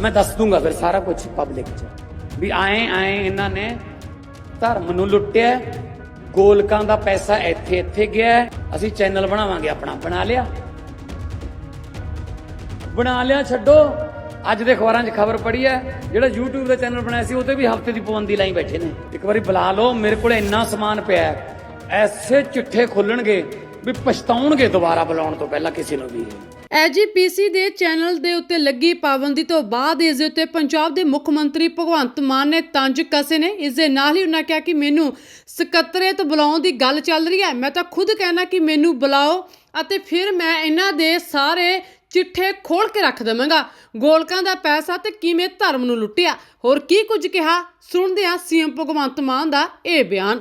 ਮੈਂ ਦੱਸ ਦੂੰਗਾ ਫਿਰ ਸਾਰਾ ਕੁਝ ਪਬਲਿਕ 'ਚ। ਵੀ ਆਏ ਆਏ ਇਹਨਾਂ ਨੇ ਧਰਮ ਨੂੰ ਲੁੱਟਿਆ, ਗੋਲਕਾਂ ਦਾ ਪੈਸਾ ਇੱਥੇ ਇੱਥੇ ਗਿਆ, ਅਸੀਂ ਚੈਨਲ ਬਣਾਵਾਂਗੇ, ਆਪਣਾ ਬਣਾ ਲਿਆ। ਬਣਾ ਲਿਆ, ਛੱਡੋ। ਅੱਜ ਦੇ ਅਖਬਾਰਾਂ 'ਚ ਖਬਰ ਪੜੀ ਹੈ, ਜਿਹੜਾ YouTube ਦਾ ਚੈਨਲ ਬਣਾਇਆ ਸੀ, ਉਹ ਵੀ ਹਫ਼ਤੇ ਦੀ ਪਾਬੰਦੀ ਲਾਈ ਬੈਠੇ ਨੇ। ਇੱਕ ਵਾਰੀ ਬੁਲਾ ਲਓ, ਮੇਰੇ ਕੋਲ ਇੰਨਾ ਸਮਾਨ ਪਿਆ ਐਸੇ ਚਿੱਠੇ ਖੋਲਣਗੇ ਵੀ ਪਛਤਾਉਣਗੇ ਦੁਬਾਰਾ ਬੁਲਾਉਣ ਤੋਂ ਪਹਿਲਾਂ ਕਿਸੇ ਨੂੰ ਵੀ। ਐਜੀਪੀਸੀ ਦੇ ਚੈਨਲ ਦੇ ਉੱਤੇ ਲੱਗੀ ਪਾਬੰਦੀ ਤੋਂ ਬਾਅਦ ਇਸ ਦੇ ਉੱਤੇ ਪੰਜਾਬ ਦੇ ਮੁੱਖ ਮੰਤਰੀ ਭਗਵੰਤ ਮਾਨ ਨੇ ਤੰਜ ਕਸੇ ਨੇ। ਇਸ ਦੇ ਨਾਲ ਹੀ ਉਹਨਾਂ ਕਿਹਾ ਕਿ ਮੈਨੂੰ ਸਕੱਤਰੇਤ ਬੁਲਾਉਣ ਦੀ ਗੱਲ ਚੱਲ ਰਹੀ ਹੈ। ਮੈਂ ਤਾਂ ਖੁਦ ਕਹਿਣਾ ਕਿ ਮੈਨੂੰ ਬੁਲਾਓ ਅਤੇ ਫਿਰ ਮੈਂ ਇਹਨਾਂ ਦੇ ਸਾਰੇ ਚਿੱਠੇ ਖੋਲ ਕੇ ਰੱਖ ਦੇਵਾਂਗਾ। ਗੋਲਕਾਂ ਦਾ ਪੈਸਾ ਤੇ ਕਿਵੇਂ ਧਰਮ ਨੂੰ ਲੁੱਟਿਆ? ਹੋਰ ਕੀ ਕੁਝ ਕਿਹਾ? ਸੁਣਦੇ ਹਾਂ ਸੀਐਮ ਭਗਵੰਤ ਮਾਨ ਦਾ ਇਹ ਬਿਆਨ।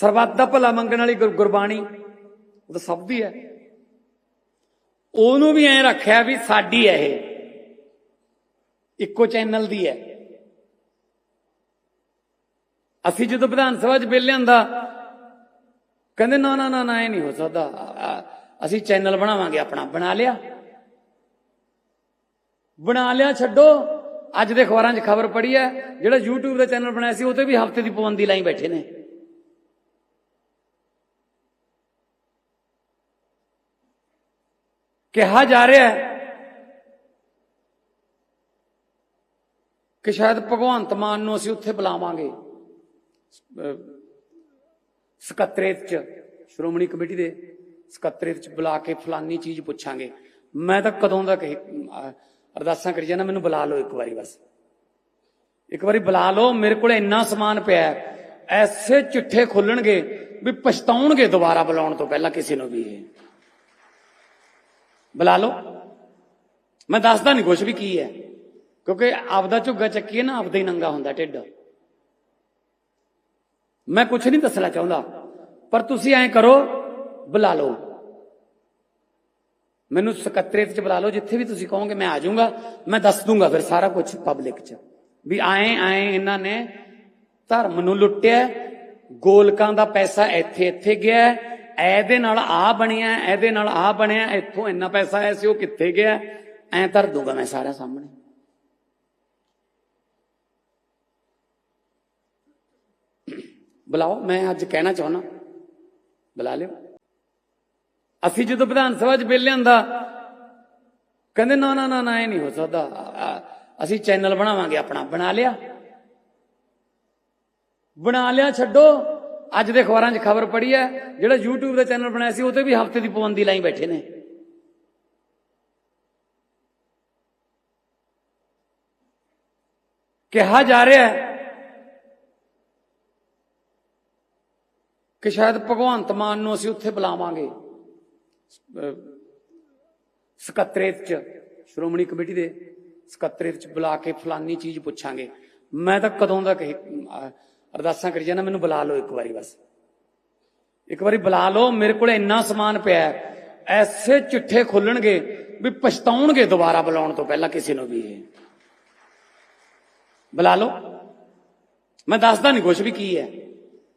ਸਰਬੱਤ ਦਾ ਭਲਾ ਮੰਗਣ ਵਾਲੀ ਗੁਰਬਾਣੀ ਉਹ ਤਾਂ ਸਭ ਦੀ ਹੈ। ਉਹਨੂੰ ਵੀ ਐਂ ਰੱਖਿਆ ਵੀ ਸਾਡੀ ਹੈ ਇਹ। ਇੱਕੋ ਚੈਨਲ ਦੀ ਹੈ ਅਸੀਂ ਜਦੋਂ ਵਿਧਾਨ ਸਭਾ 'ਚ ਬਿੱਲ ਲਿਆਂਦਾ, ਕਹਿੰਦੇ ਨਾ ਨਾ ਨਾ ਨਾ, ਇਹ ਨਹੀਂ ਹੋ ਸਕਦਾ। ਅਸੀਂ ਚੈਨਲ ਬਣਾਵਾਂਗੇ, ਆਪਣਾ ਬਣਾ ਲਿਆ। ਬਣਾ ਲਿਆ, ਛੱਡੋ। ਅੱਜ ਦੇ ਅਖਬਾਰਾਂ 'ਚ ਖਬਰ ਪੜੀ ਹੈ ਜਿਹੜਾ YouTube ਦਾ ਚੈਨਲ ਬਣਾਇਆ ਸੀ, ਉਹ ਤੇ ਵੀ ਹਫ਼ਤੇ ਦੀ ਪਾਬੰਦੀ ਲਾਈ ਬੈਠੇ ਨੇ। ਕਿਹਾ ਜਾ ਰਿਹਾ ਹੈ ਕਿ ਸ਼ਾਇਦ ਭਗਵੰਤ ਮਾਨ ਨੂੰ ਅਸੀਂ ਉੱਥੇ ਬੁਲਾਵਾਂਗੇ। ਸਕੱਤਰੇਤ ਚ, ਸ਼੍ਰੋਮਣੀ ਕਮੇਟੀ ਦੇ ਸਕੱਤਰੇਤ ਚ ਬੁਲਾ ਕੇ ਫਲਾਨੀ ਚੀਜ਼ ਪੁੱਛਾਂਗੇ। ਮੈਂ ਤਾਂ ਕਦੋਂ ਦਾ ਅਰਦਾਸਾਂ ਕਰੀ ਜਾਣਾ ਮੈਨੂੰ ਬੁਲਾ ਲਓ ਇੱਕ ਵਾਰੀ ਬਸ। ਇੱਕ ਵਾਰੀ ਬੁਲਾ ਲਓ, ਮੇਰੇ ਕੋਲ ਇੰਨਾ ਸਮਾਨ ਪਿਆ ਐਸੇ ਚਿੱਠੇ ਖੁੱਲਣਗੇ ਵੀ ਪਛਤਾਉਣਗੇ ਦੁਬਾਰਾ ਬੁਲਾਉਣ ਤੋਂ ਪਹਿਲਾਂ ਕਿਸੇ ਨੂੰ ਵੀ ਇਹ। ਬੁਲਾ ਲਓ। ਮੈਂ ਦੱਸਦਾ ਨਹੀਂ ਕੁਛ ਵੀ ਕੀ ਹੈ। ਕਿਉਂਕਿ ਆਪਦਾ ਝੁੱਗਾ ਚੱਕੀਏ ਨਾ, ਆਪਦਾ ਹੀ ਨੰਗਾ ਹੁੰਦਾ ਢਿੱਡ। ਮੈਂ ਕੁਛ ਨਹੀਂ ਦੱਸਣਾ ਚਾਹੁੰਦਾ। ਪਰ ਤੁਸੀਂ ਐਂ ਕਰੋ, ਬੁਲਾ ਲਓ। ਮੈਨੂੰ ਸਕੱਤਰੇਤ ਚ ਬੁਲਾ ਲਓ, ਜਿੱਥੇ ਵੀ ਤੁਸੀਂ ਕਹੋਗੇ ਮੈਂ ਆ ਜਾਊਂਗਾ। ਮੈਂ ਦੱਸ ਦੂੰਗਾ ਫਿਰ ਸਾਰਾ ਕੁਝ ਪਬਲਿਕ ਚ। ਵੀ ਆਏ ਆਏ ਇਹਨਾਂ ਨੇ ਧਰਮ ਨੂੰ ਲੁੱਟਿਆ। ਗੋਲਕਾਂ ਦਾ ਪੈਸਾ ਇੱਥੇ ਇੱਥੇ ਗਿਆ। ਇਹਦੇ ਨਾਲ ਆ ਬਣਿਆ, ਇਹਦੇ ਨਾਲ ਆ ਬਣਿਆ, ਇੱਥੋਂ ਇੰਨਾ ਪੈਸਾ ਆਇਆ ਸੀ, ਉਹ ਕਿੱਥੇ ਗਿਆ? ਐਂ ਧਰ ਦੂੰਗਾ ਮੈਂ ਸਾਰਿਆਂ ਸਾਹਮਣੇ। ਬੁਲਾਓ, ਮੈਂ ਅੱਜ ਕਹਿਣਾ ਚਾਹੁੰਦਾ। ਬੁਲਾ ਲਿਓ। ਅਸੀਂ ਜਦੋਂ ਵਿਧਾਨ ਸਭਾ 'ਚ ਬਿੱਲ ਲਿਆਂਦਾ, ਕਹਿੰਦੇ ਨਾ ਨਾ ਨਾ ਨਾ, ਇਹ ਨਹੀਂ ਹੋ ਸਕਦਾ। ਅਸੀਂ ਚੈਨਲ ਬਣਾਵਾਂਗੇ ਆਪਣਾ। ਬਣਾ ਲਿਆ। ਬਣਾ ਲਿਆ, ਛੱਡੋ। ਅੱਜ ਦੇ ਅਖਬਾਰਾਂ 'ਚ ਖਬਰ ਪੜੀ ਹੈ, ਜਿਹੜਾ YouTube ਦਾ ਚੈਨਲ ਬਣਾਇਆ ਸੀ, ਉਹ ਤੇ ਵੀ ਹਫ਼ਤੇ ਦੀ ਪਾਬੰਦੀ ਲਾਈ ਬੈਠੇ ਨੇ। ਕਿਹਾ ਜਾ ਰਿਹਾ ਹੈ ਕਿ ਸ਼ਾਇਦ ਭਗਵੰਤ ਮਾਨ ਨੂੰ ਅਸੀਂ ਉੱਥੇ ਬੁਲਾਵਾਂਗੇ ਸਕੱਤਰੇਤ ਚ, ਸ਼੍ਰੋਮਣੀ ਕਮੇਟੀ ਦੇ ਸਕੱਤਰੇਤ ਚ ਬੁਲਾ ਕੇ ਫਲਾਨੀ ਚੀਜ਼ ਪੁੱਛਾਂਗੇ। ਮੈਂ ਤਾਂ ਕਦੋਂ ਦਾ ਕਹੀ ਅਰਦਾਸਾਂ ਕਰੀ ਜਾਣਾ ਮੈਨੂੰ ਬੁਲਾ ਲਓ ਇੱਕ ਵਾਰੀ ਬਸ। ਇੱਕ ਵਾਰੀ ਬੁਲਾ ਲਓ, ਮੇਰੇ ਕੋਲ ਇੰਨਾ ਸਮਾਨ ਪਿਆ ਐਸੇ ਚਿੱਠੇ ਖੁੱਲਣਗੇ ਵੀ ਪਛਤਾਉਣਗੇ ਦੁਬਾਰਾ ਬੁਲਾਉਣ ਤੋਂ ਪਹਿਲਾਂ ਕਿਸੇ ਨੂੰ ਵੀ ਇਹ। ਬੁਲਾ ਲਓ। ਮੈਂ ਦੱਸਦਾ ਨਹੀਂ ਕੁਛ ਵੀ ਕੀ ਹੈ,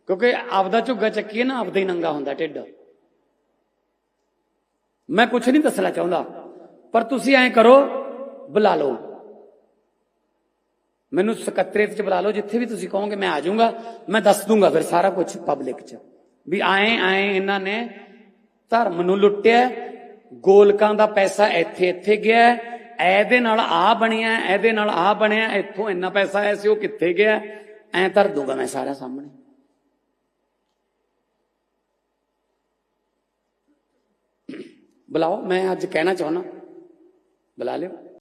ਕਿਉਂਕਿ ਆਪਦਾ ਝੁੱਗਾ ਚੱਕੀਏ ਨਾ, ਆਪਦਾ ਹੀ ਨੰਗਾ ਹੁੰਦਾ ਢਿੱਡ। ਮੈਂ ਕੁਛ ਨਹੀਂ ਦੱਸਣਾ ਚਾਹੁੰਦਾ, ਪਰ ਤੁਸੀਂ ਐਂ ਕਰੋ, ਬੁਲਾ ਲਓ। ਮੈਨੂੰ ਸਕੱਤਰੇਤ ਚ ਬੁਲਾ ਲਓ, ਜਿੱਥੇ ਵੀ ਤੁਸੀਂ ਕਹੋਗੇ ਮੈਂ ਆ ਜਾਊਂਗਾ, ਮੈਂ ਦੱਸ ਦੂੰਗਾ ਫਿਰ ਸਾਰਾ ਕੁਝ ਪਬਲਿਕ ਚ। ਵੀ ਆਏ ਆਏ ਇਹਨਾਂ ਨੇ ਧਰਮ ਨੂੰ ਲੁੱਟਿਆ, ਗੋਲਕਾਂ ਦਾ ਪੈਸਾ ਇੱਥੇ ਇੱਥੇ ਗਿਆ, ਇਹਦੇ ਨਾਲ ਆ ਬਣਿਆ, ਇਹਦੇ ਨਾਲ ਆ ਬਣਿਆ, ਇੱਥੋਂ ਇੰਨਾ ਪੈਸਾ ਆਇਆ ਸੀ, ਉਹ ਕਿੱਥੇ ਗਿਆ? ਐਂ ਧਰ ਦੂੰਗਾ ਮੈਂ ਸਾਰਾ ਸਾਹਮਣੇ। ਬੁਲਾਓ, ਮੈਂ ਅੱਜ ਕਹਿਣਾ ਚਾਹੁੰਦਾ। ਬੁਲਾ ਲਿਓ।